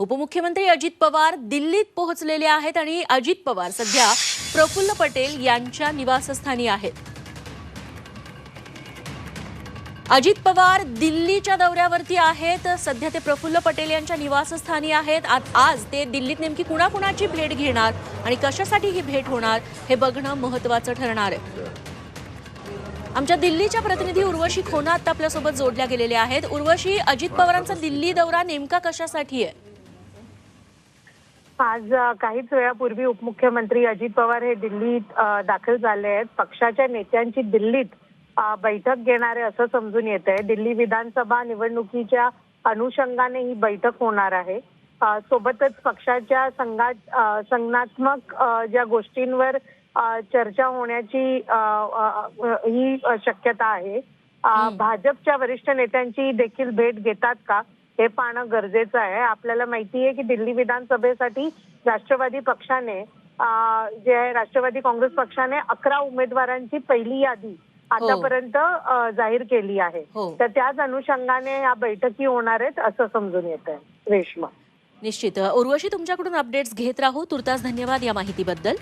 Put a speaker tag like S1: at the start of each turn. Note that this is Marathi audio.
S1: उपमुख्यमंत्री अजित पवार दिल्लीत पोहोचलेले आहेत आणि अजित पवार सध्या प्रफुल्ल पटेल यांच्या निवासस्थानी आहेत. अजित पवार दिल्लीच्या दौऱ्यावरती आहेत. सध्या ते प्रफुल्ल पटेल यांच्या निवासस्थानी आहेत. आज ते दिल्लीत नेमकी कुणाकुणाची भेट घेणार आणि कशासाठी ही भेट होणार हे बघणं महत्वाचं ठरणार आहे. आमच्या दिल्लीच्या प्रतिनिधी उर्वशी खोना आता आपल्यासोबत जोडल्या गेलेल्या आहेत. उर्वशी अजित पवारांचा दिल्ली दौरा नेमका कशासाठी आहे?
S2: आज काहीच वेळापूर्वी उपमुख्यमंत्री अजित पवार हे दिल्लीत दाखल झाले आहेत. पक्षाच्या नेत्यांची दिल्लीत बैठक घेणारे असं समजून येत आहे दिल्ली विधानसभा निवडणुकीच्या अनुषंगाने ही बैठक होणार आहे. सोबतच पक्षाच्या संघात संघात्मक ज्या गोष्टींवर चर्चा होण्याची ही शक्यता आहे. भाजपच्या वरिष्ठ नेत्यांची देखील भेट घेतात का? हे पाहणं गरजेचं आहे. आपल्याला माहिती आहे की दिल्ली विधानसभेसाठी राष्ट्रवादी पक्षाने जे आहे राष्ट्रवादी काँग्रेस पक्षाने अकरा उमेदवारांची पहिली यादी आतापर्यंत अं, जाहीर केली आहे.
S1: हो.
S2: तर त्याच अनुषंगाने या बैठकी होणार आहेत असं समजून येत आहे रेश्मा.
S1: निश्चित. उर्वशी तुमच्याकडून अपडेट्स घेत राहू. तुर्तास धन्यवाद या माहितीबद्दल.